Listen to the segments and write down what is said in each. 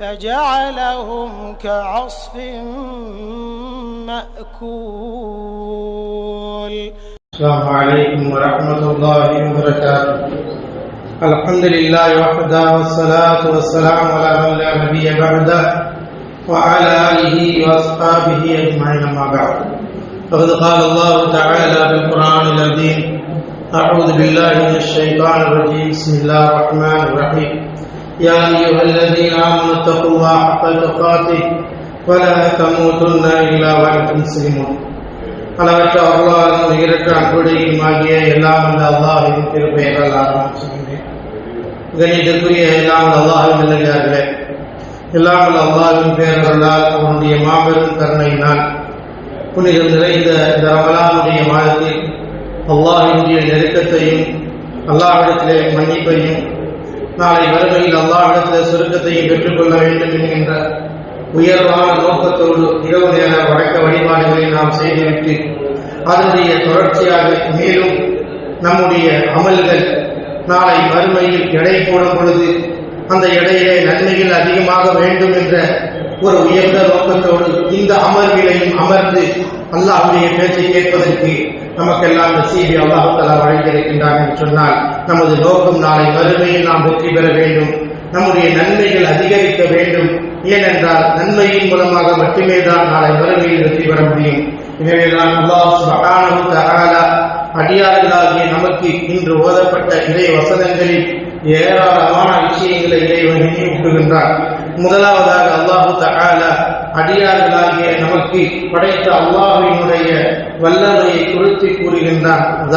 فجعلهم كعصف مأكول. السلام عليكم ورحمة الله وبركاته. الحمد لله وحده والصلاة والسلام على من لا نبي بعده وعلى آله وأصحابه أجمعين أما بعد. فقد قال الله تعالى في القرآن العظيم أعوذ بالله من الشيطان الرجيم. بسم الله الرحمن الرحيم. يا أيها الذين آمنوا اتقوا الله حق تقاته ولا تموتن إلا وأنتم مسلمون அளவற்ற அருளாலும் நிகரற்ற அன்புடையும் ஆகிய எல்லாம் அந்த அல்லாஹின் திருப்பெயரால் ஆரம்பிச்சுகின்றேன் கணிதற்குரிய எல்லாம் அல்லாஹின் நல்லே எல்லாம் அல்லாஹின் பேரர்களால் அவனுடைய மாபெரும் கருணையினால் புனிதம் நிறைந்த இந்த ரமலானுடைய மாதத்தில் அல்லாஹினுடைய நெருக்கத்தையும் அல்லாஹிடத்திலே மன்னிப்பையும் நாளை வறுமையில் அல்லாவிடத்தில் சுருக்கத்தையும் பெற்றுக்கொள்ள வேண்டும் என்கின்ற உயர்வான நோக்கத்தோடு இரவு நேர வழக்க வழிபாடுகளை நாம் செய்துவிட்டு அதனுடைய தொடர்ச்சியாக மேலும் நம்முடைய அமல்கள் நாளை வறுமையில் எடை போடும் பொழுது அந்த எடையிலே நன்மைகள் அதிகமாக வேண்டும் என்ற ஒரு உயர்ந்த நோக்கத்தோடு இந்த அமர்விலையும் அமர்ந்து அல்லாஹுடைய பேச்சை கேட்பதற்கு நமக்கெல்லாம் நசீபி அல்லாஹு வழங்கியிருக்கின்றான் என்று சொன்னால் நமது நோக்கம் நாளை மறுமையில் நாம் வெற்றி பெற வேண்டும். நம்முடைய நன்மைகள் அதிகரிக்க வேண்டும். ஏனென்றால் நன்மையின் மூலமாக மட்டுமே தான் நாளை மறுமையில் வெற்றி பெற முடியும். எனவேதான் அல்லாஹ் சுபஹானஹு அடியார்களாகிய நமக்கு இன்று ஓதப்பட்ட இறை வசனங்களில் ஏராளமான விஷயங்களை இறைவன் நினைவூட்டுகின்றார் முதலாவதாக அல்லாஹு தகாலா அடியார்களாகிய நமக்கு நமக்கு படைத்த அல்லாஹினுடைய வல்லமையை குறித்து கூறுகின்றான்.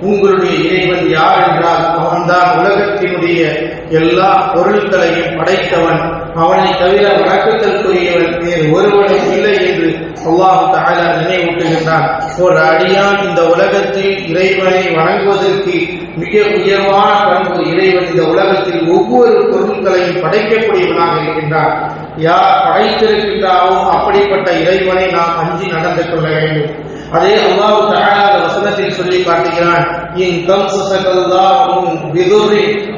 உங்களுடைய இறைவன் யார் என்றால் அவன்தான் உலகத்தினுடைய எல்லா பொருட்களையும் படைத்தவன். அவனை தவிர வணக்கத்திற்குரியவன் வேறு ஒருவனும் இல்லை என்று அல்லாஹு தஆலா நினைவூட்டுகின்றான். ஒரு அடியான் இந்த உலகத்தில் இறைவனை வணங்குவதற்கு மிக உயர்வான பண்பு இறைவன் இந்த உலகத்தில் ஒவ்வொரு பொருட்களையும் படைக்கக்கூடியவனாக இருக்கின்றான். யார் படைத்திருக்கின்றாரோ அப்படிப்பட்ட இறைவனை நாம் அஞ்சி நடந்து கொள்ள வேண்டும். அதே அல்லாஹு தஆலா வசனத்தில் சொல்லி காட்டுகிறான்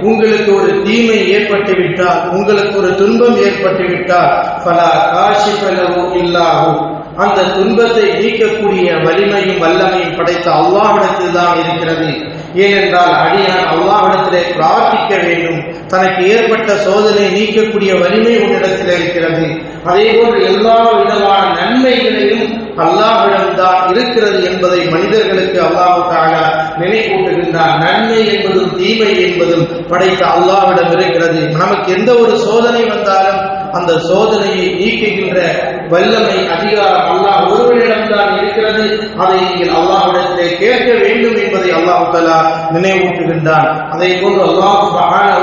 உங்களுக்கு ஒரு தீமை ஏற்பட்டு விட்டால் உங்களுக்கு ஒரு துன்பம் ஏற்பட்டு விட்டால் ஃபலா காஷிஃபலஹு இல்லாகும் அந்த துன்பத்தை நீக்கக்கூடிய வலிமையும் வல்லமையும் படைத்த அல்லாஹ்விடத்தில் தான் இருக்கிறது. ஏனென்றால் அடியான் அல்லாஹ்விடத்திலே பிரார்த்திக்க வேண்டும். தனக்கு ஏற்பட்ட சோதனை நீக்கக்கூடிய வலிமை உன்னிடத்தில் இருக்கிறது. அதே போன்று எல்லா விதமான நன்மைகளையும் அல்லாஹ்விடம்தான் இருக்கிறது என்பதை மனிதர்களுக்கு அல்லாஹு நினைவூட்டுகின்றார் நன்மை என்பதும் தீமை என்பதும் படைத்த அல்லாஹ்விடம் இருக்கிறது. நமக்கு எந்த ஒரு சோதனை வந்தாலும் அந்த சோதனையை நீக்குகின்ற வல்லமை அதிகாரம் அல்லாஹ் ஒருவரிடம்தான் இருக்கிறது. அதை நீங்கள் அல்லாஹ்விடத்திலே கேட்க வேண்டும் என்பதை அல்லாஹ் தலா நினைவூட்டுகின்றான். அதை போன்று அல்லாஹ் சுப்ஹானஹு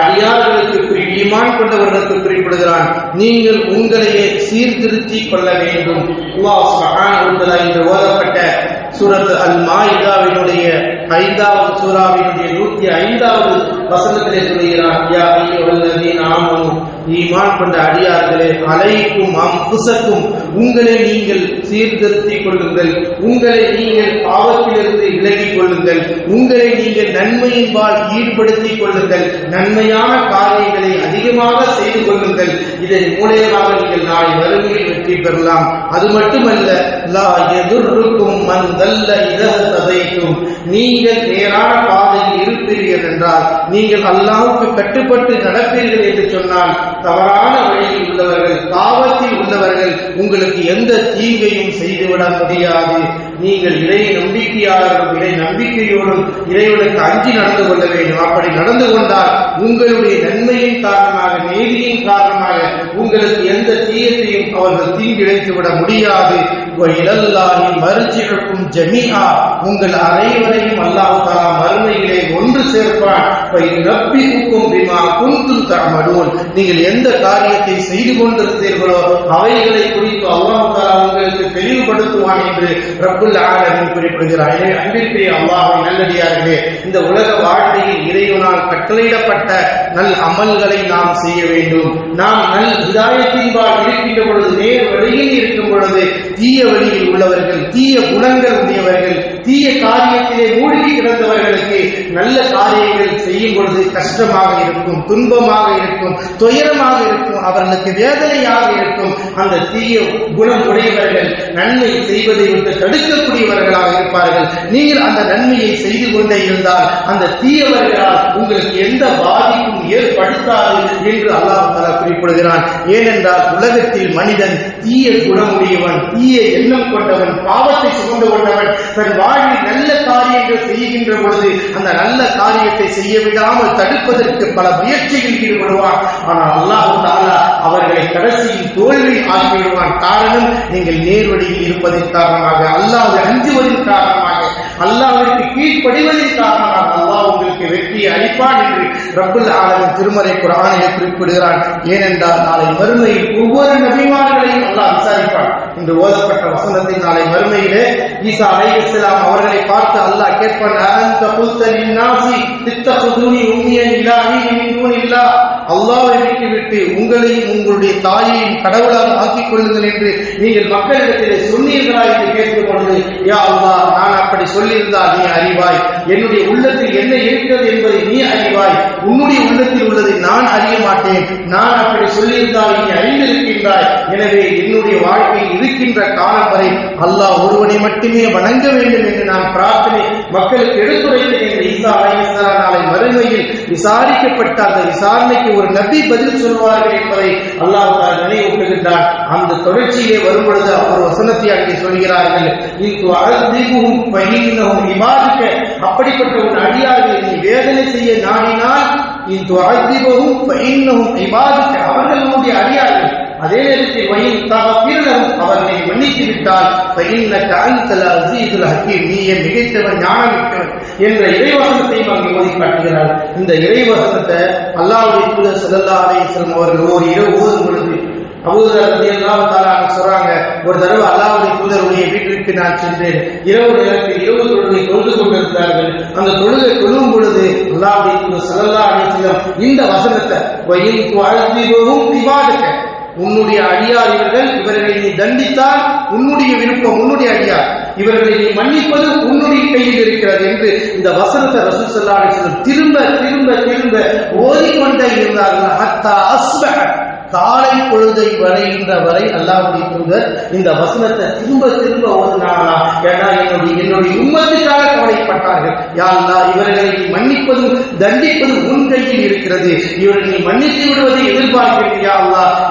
அடியார்களுக்கு ஈமான் கொண்டவர்களுக்கு குறிப்பிடுகிறான் நீங்கள் உங்களையே சீர்திருத்தி கொள்ள வேண்டும். அல்லாஹ் சுப்ஹானஹு ஓதப்பட்ட சூரத் அல் மாயிதாவினுடைய ஐந்தாவது சூறாவினுடைய நூத்தி ஐந்தாவது வசனத்திலே சொல்கிறான் யா ஐயுஹல்லதீன ஆமனு ஈமான் கொண்ட அடியார்களே அலைக்கும் அம்புசக்கும் உங்களை நீங்கள் சீர்திருத்திக் கொள்ளுங்கள். உங்களை நீங்கள் பாவத்திலிருந்து கொள்ளுங்கள். உங்களை நீங்கள் நன்மையின்பால் ஈடுபடுத்திக் கொள்ளுங்கள். நன்மையான காரியங்களை அதிகமாக செய்து கொள்ளுங்கள். இதன் மூலியமாக நீங்கள் நாளை வறுமையில் வெற்றி பெறலாம். அது மட்டுமல்ல லா எதிர்க்கும் மந்தல்ல தல்ல இதக நீங்கள் நேரான பாதையில் இருப்பீர்கள் என்றால் நீங்கள் அல்லாவுக்கு கட்டுப்பட்டு நடப்பீர்கள் என்று சொன்னால் தவறான வழியில் உள்ளவர்கள் பாவத்தில் உள்ளவர்கள் உங்களுக்கு எந்த தீங்கையும் செய்துவிட முடியாது. நீங்கள் இறை நம்பிக்கையாளர்களும் இறை நம்பிக்கையோடும் இறைவனுக்கு அஞ்சி நடந்து கொள்ள வேண்டும். அப்படி நடந்து கொண்டால் உங்களுடைய நன்மையின் காரணமாக நீதியின் காரணமாக உங்களுக்கு எந்த தீயத்தையும் அவர்கள் தீங்கிழைத்து விட முடியாது. வயிலல்லாஹி மர்ஜிஉக்கும் உங்கள் அனைவரையும் அல்லாஹ் தஆலா மறுமையிலே ஒன்று சேர்ப்பான். ரப்பிக்கும் பிமா குன்தும் நீங்கள் எந்த காரியத்தை செய்து கொண்டிருந்தீர்களோ அவைகளை குறித்து அல்லாஹ் உங்களுக்கு தெளிவுபடுத்துவான் என்று ரபுல் ஆலமின் குறிப்பிடுகிறார் எனவே அன்பிற்குரிய அல்லாஹ்வின் நல்லடியார்களே இந்த உலக வாழ்க்கையில் இறைவனால் கட்டளையிடப்பட்ட நல் அமல்களை நாம் செய்ய வேண்டும். நாம் நல் இதாயத்தின்பால் இருக்கின்ற பொழுது நேர் வழியில் இருக்கும் பொழுது தீய வழியில் உள்ளவர்கள் தீய குணங்கள் உடையவர்கள் தீய காரியத்திலே மூழ்கி கிடந்தவர்களுக்கு நல்ல காரியங்கள் செய்யும் பொழுது கஷ்டமாக இருக்கும் துன்பமாக இருக்கும் துயரமாக இருக்கும் அவர்களுக்கு வேதனையாக இருக்கும் அந்த தீய குணம் உடையவர்கள் நன்மை செய்வதை விட்டு தடுக்கக்கூடியவர்களாக இருப்பார்கள். நீங்கள் அந்த நன்மையை செய்து கொண்டே இருந்தால் அந்த தீயவர்களால் உங்களுக்கு எந்த பாதிப்பும் ஏற்படுத்தாது என்று அல்லாஹ் தலா குறிப்பிடுகிறான். ஏனென்றால் உலகத்தில் மனிதன் தீய குணமுடையவன் தீய எண்ணம் கொண்டவன் பாவத்தை சுமந்து கொண்டவன் தன் வாழ்வில் நல்ல காரியங்கள் செய்கின்ற பொழுது அந்த நல்ல காரியத்தை செய்ய விடாமல் தடுப்பதற்கு பல முயற்சிகள் ஈடுபடுவான். ஆனால் அல்லாஹ் தாலா அவர்களை கடைசியில் தோல்வி ஆக்கிவிடுவான் காரணம் நீங்கள் நேர்வழியில் இருப்பதன் காரணமாக அல்லாஹ் அஞ்சுவதின் காரணமாக அல்லாவிற்கு கீழ்ப்படிவதின் காரணமாக அல்லாஹ் உங்களுக்கு வெற்றியை அளிப்பான் என்று ரப்புல் ஆலமின் திருமறை குரானிலே குறிப்பிடுகிறான். ஏனென்றால் நாளை மறுமையில் ஒவ்வொரு நபிமார்களையும் அல்லாஹ் விசாரிப்பான். என்று ஓதப்பட்ட வசனத்தின் நாளை மறுமையிலே ஈசா அலைஹிஸ்ஸலாம் அவர்களை பார்த்து அல்லாஹ் கேட்பான் அனந்த குல்தலின் நாசி தித்தகுதுனி உம்மியன் இலாஹி மின் இல்லா அல்லாஹ்வை விட்டுவிட்டு உங்களையும் உங்களுடைய தாயையும் கடவுளாக ஆக்கிக் கொள்ளுங்கள் என்று நீங்கள் மக்களிடத்திலே சொன்னீர்களா என்று கேட்டுக்கொண்டு யா அல்லா நான் அப்படி சொல்லியிருந்தால் நீ அறிவாய். என்னுடைய உள்ளத்தில் என்ன இருக்கிறது என்பதை நீ அறிவாய். உன்னுடைய உள்ளத்தில் உள்ளதை நான் அறிய மாட்டேன். நான் அப்படி சொல்லியிருந்தால் நீ அறிந்திருக்கின்றாய். எனவே இருக்கின்ற காலம் வரை அல்லாஹ் ஒருவனை மட்டுமே வணங்க வேண்டும் என்று நான் பிரார்த்தனை மக்களுக்கு எடுத்துரைத்தேன் என்று ஈசா அலைஹிஸ்ஸலாம் நாளை மறுமையில் விசாரிக்கப்பட்ட அந்த விசாரணைக்கு ஒரு நபி பதில் சொல்வார்கள் என்பதை அல்லாஹ் தஆலா அந்த தொடர்ச்சியிலே வரும் பொழுது ஒரு வசனத்தை அங்கே சொல்கிறார்கள். இன்று அழுதிகும் பகிர்ந்தவும் இபாதிக்க அப்படிப்பட்ட ஒரு அடியார்கள் நீ வேதனை செய்ய நாடினால் இன்று அழுதிபவும் பயிரினவும் இபாதிக்க அவர்கள் உன்னுடைய அடியார்கள் அதே நேரத்தில் வயின் தகப்பிரலும் அவர்களை மன்னித்து விட்டால் பயின்ன அன்தல அசீதுல் ஹக்கீம் நீயே மிகைத்தவன் ஞானமிக்கவன் என்ற இறைவசனத்தையும் அங்கே ஓதி காட்டுகிறார் இந்த இறைவசனத்தை அல்லாவுடைய தூதர் ஸல்லல்லாஹு அலைஹி அவர்கள் ஒரு இரவு ஓதும் பொழுது அபூதர் ரலியல்லாஹு தஆலா சொல்றாங்க ஒரு தடவை அல்லாவுடைய தூதருடைய வீட்டிற்கு நான் சென்றேன் இரவு நேரத்தில் இரவு தொழுகை தொழுது கொண்டிருந்தார்கள். அந்த தொழுகை தொழும் பொழுது அல்லாவுடைய தூதர் ஸல்லல்லாஹு அலைஹி இந்த வசனத்தை வயின் துஅதிபுஹும் உன்னுடைய அடியார் இவர்கள் இவர்களை நீ தண்டித்தால் உன்னுடைய விருப்பம் உன்னுடைய அடியார். இவர்களை நீ மன்னிப்பது உன்னுடைய கையில் இருக்கிறது என்று இந்த வசனத்தை ரசூல் ஸல்லல்லாஹு திரும்ப திரும்ப திரும்ப ஓதிக்கொண்டே இருந்தார்கள். ஹத்தா அஸ்பஹ. காலை பொழுதை வரைகின்ற வரை அல்லாவுடைய தூதர் இந்த வசனத்தை திரும்ப திரும்ப ஓதுனாங்களா ஏன்னா என்னுடைய என்னுடைய உம்மத்துக்காக கவலைப்பட்டார்கள். யா இவர்களை மன்னிப்பதும் தண்டிப்பதும் உன் கையில் இருக்கிறது. இவர்களை மன்னித்து விடுவதை எதிர்பார்க்கிறேன் யா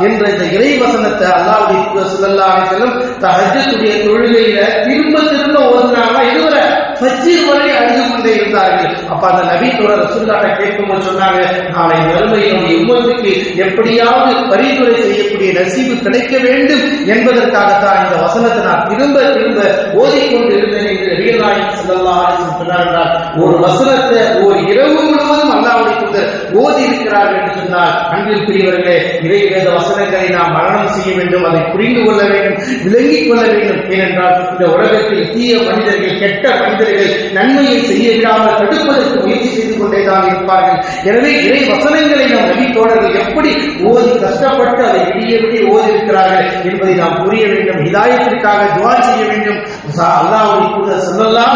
என்ற இந்த இறை வசனத்தை அல்லாவுடைய தூதர் ஸல்லல்லாஹு அலைஹி தகஜத்துடைய தொழுகையில திரும்ப திரும்ப ஓதுனாங்களா இதுவரை சஜ்ஜீர் வரை அழுது கொண்டே இருந்தார்கள். அப்ப அந்த நபி தோழர் கேட்கும்போது சொன்னாங்க நாளை மறுமையினுடைய உம்மத்துக்கு எப்படியாவது பரிந்துரை செய்யக்கூடிய நசீவு கிடைக்க வேண்டும் என்பதற்காகத்தான் இந்த வசனத்தை நான் திரும்ப திரும்ப ஓதிக்கொண்டு இருந்தேன் என்று நபிகள் நாயகம் சொன்னார் ஒரு வசனத்தை ஒரு இரவு முழுவதும் அல்லாவுடைய தூதர் ஓதி இருக்கிறார் என்று சொன்னால் அன்பிற்குரியவர்களே இறை வேத வசனங்களை நாம் மரணம் செய்ய வேண்டும் அதை புரிந்து கொள்ள வேண்டும் விளங்கிக் கொள்ள வேண்டும். ஏனென்றால் இந்த உலகத்தில் தீய மனிதர்கள் கெட்ட மனிதர்கள் நன்மையை செய்ய விடாமல் தடுப்பதற்கு முயற்சி செய்து கொண்டேதான் இருப்பார்கள். எனவே இறை வசனங்களை நாம் நபி தோழர்கள் எப்படி ஓதி கஷ்டப்பட்டு அதை விடிய விடிய ஓதி இருக்கிறார்கள் என்பதை நாம் புரிய வேண்டும் இதாயத்திற்காக துவா செய்ய வேண்டும். அல்லாவுடைய கூட செல்லலாம்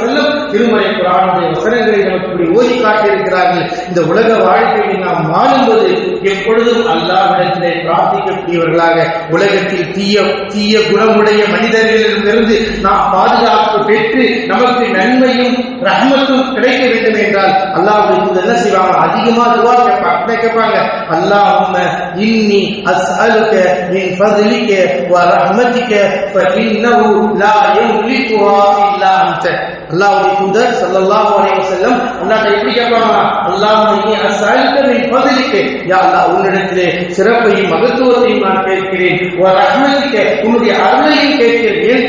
செல்லும் திருமலை புராணுடைய வசனங்களை நமக்கு இப்படி ஓதி இருக்கிறார்கள். இந்த உலக வாழ்க்கையை நாம் மாறும்போது எப்பொழுதும் அல்லாவிடத்திலே பிரார்த்திக்கக்கூடியவர்களாக உலகத்தில் தீய தீய குணமுடைய மனிதர்களிடமிருந்து நாம் பாதுகாப்பு பெற்று நமக்கு நன்மையும் ரஹ்மத்தும் கிடைக்க வேண்டும் என்றால் அல்லாஹ்வுடைய என்ன செய்வாங்க அதிகமா துவா கேட்பாங்க என்ன கேட்பாங்க? இன்னி அஸ்அலுக மின் ஃபضلிக வ ரஹ்மதிக ஃபஇன்னஹு லா யும்லிகுஹா இல்லா அன்த அல்லாஹ்வுடைய தூதர் ஸல்லல்லாஹு அலைஹி வஸல்லம் அல்லாஹ் எப்படி கேட்பாங்க அல்லாஹ் நீ அஸ்அலுக மின் ஃபضلிக யா அல்லாஹ் உன்னிடத்திலே சிறப்பையும் மகத்துவத்தையும் நான் கேட்கிறேன். வ ரஹ்மத்திக உன்னுடைய அருளையும் கேட்கிறேன். ஏன்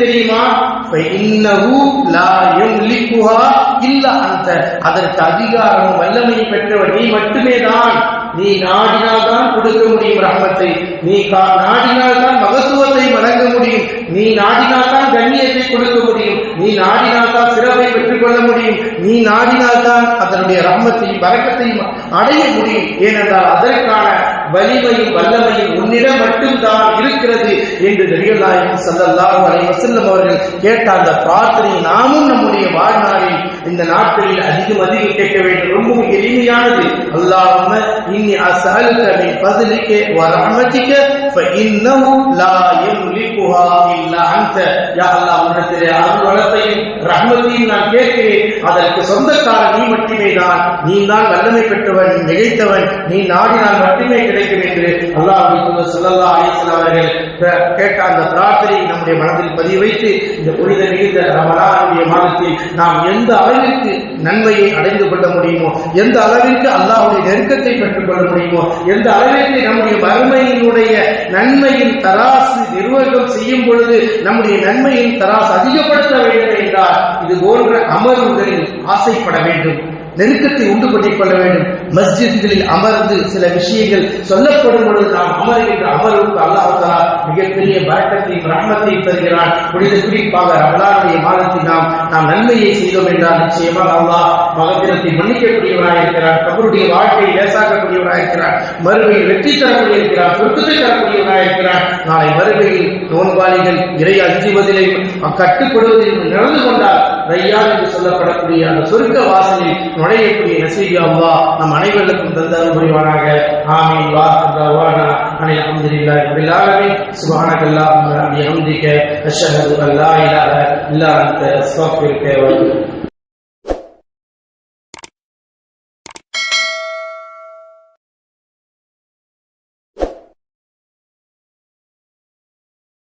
அதற்கு அதிகாரம் வல்லமை பெற்றவர் நீ மட்டுமே தான் நீ நாடினால்தான் கொடுக்க முடியும் ரஹமத்தை. நீ நாடினால்தான் மகத்துவத்தை வழங்க முடியும். நீ நாடினால்தான் கண்ணியத்தை கொடுக்க முடியும். நீ நாடினால்தான் சிறப்பை பெற்றுக்கொள்ள முடியும். நீ நாடினால்தான் அதனுடைய ரஹமத்தையும் வரக்கத்தையும் அடைய முடியும். ஏனென்றால் அதற்கான வலிமையும் வல்லமையும் உன்னிடம் மட்டும்தான் இருக்கிறது என்று நபிகள் நாயகம் சல்லல்லாஹு அலைஹி வஸல்லம் அவர்கள் கேட்ட அந்த பிரார்த்தனை நாமும் நம்முடைய வாழ்நாளில் இந்த நாட்களில் அதிகம் அதிகம் கேட்க வேண்டும். ரொம்பவும் எளிமையானது. அல்லாம இன்னி அஸ்அலுக மின் ஃபضلிக லா அல்லாஹ் நான் கேட்கிறேன். அதற்கு சொந்தக்காரன் நீ மட்டுமே தான் நீ தான் வல்லமை பெற்றவன் நிகழ்த்தவன் நீ நாடினால் மட்டுமே கிடைக்கும் என்று அல்லாஹ் சொல்லல்லா அலைஹி அவர்கள் கேட்ட அந்த பிரார்த்தனை நம்முடைய மனதில் பதிய வைத்து இந்த புனித மிகுந்த ரமலானுடைய மாதத்தில் நாம் எந்த அளவிற்கு நன்மையை அடைந்து கொள்ள முடியுமோ எந்த அளவிற்கு அல்லாஹுடைய நெருக்கத்தை பெற்றுக் கொள்ள முடியுமோ எந்த அளவிற்கு நம்முடைய வறுமையினுடைய நன்மையின் தராசு நிர்வாகம் செய்யும் பொழுது நம்முடைய நன்மையின் தராசு அதிகப்படுத்த வேண்டும் என்றால் இது போன்ற அமர்வுகளில் ஆசைப்பட வேண்டும். நெருக்கத்தை உண்டு பண்ணிக் கொள்ள வேண்டும். மஸ்ஜித்களில் அமர்ந்து சில விஷயங்கள் சொல்லப்படும் பொழுது நாம் அமருகின்ற அமர்வுக்கு அல்லாஹ் மிகப்பெரிய பரக்கத்தையும் ரஹ்மத்தையும் தருகிறான். புனித குறிப்பாக ரமலானுடைய மாதத்தில் நாம் நாம் நன்மையை செய்தோம் என்றால் நிச்சயமாக அல்லாஹ் மகத்திரத்தை மன்னிக்கக்கூடியவராக இருக்கிறார் கபருடைய வாழ்க்கையை லேசாக்கக்கூடியவராக இருக்கிறார் மறுமையில் வெற்றி தரக்கூடிய இருக்கிறார் சொர்க்கத்தை தரக்கூடியவராக இருக்கிறார் நாளை மறுமையில் நோன்பாளிகள் இறை அஞ்சுவதிலையும் கட்டுப்படுவதிலும் நடந்து கொண்டால் ரையான் என்று சொல்லப்படக்கூடிய அந்த சொர்க்க வாசலில் நுழையக்கூடிய நசீபி அல்லாஹ் நம் அனைவருக்கும் தந்த புரிவானாக. ஆமீன். வா தவானா அனை அல்ஹம்துலில்லாஹி ரப்பில் ஆலமீன். சுப்ஹானக அல்லாஹும்ம வபிஹம்திக அஷ்ஹது அன் லா இலாஹா இல்லா அன்த அஸ்தக்ஃபிருக வ அத்தூபு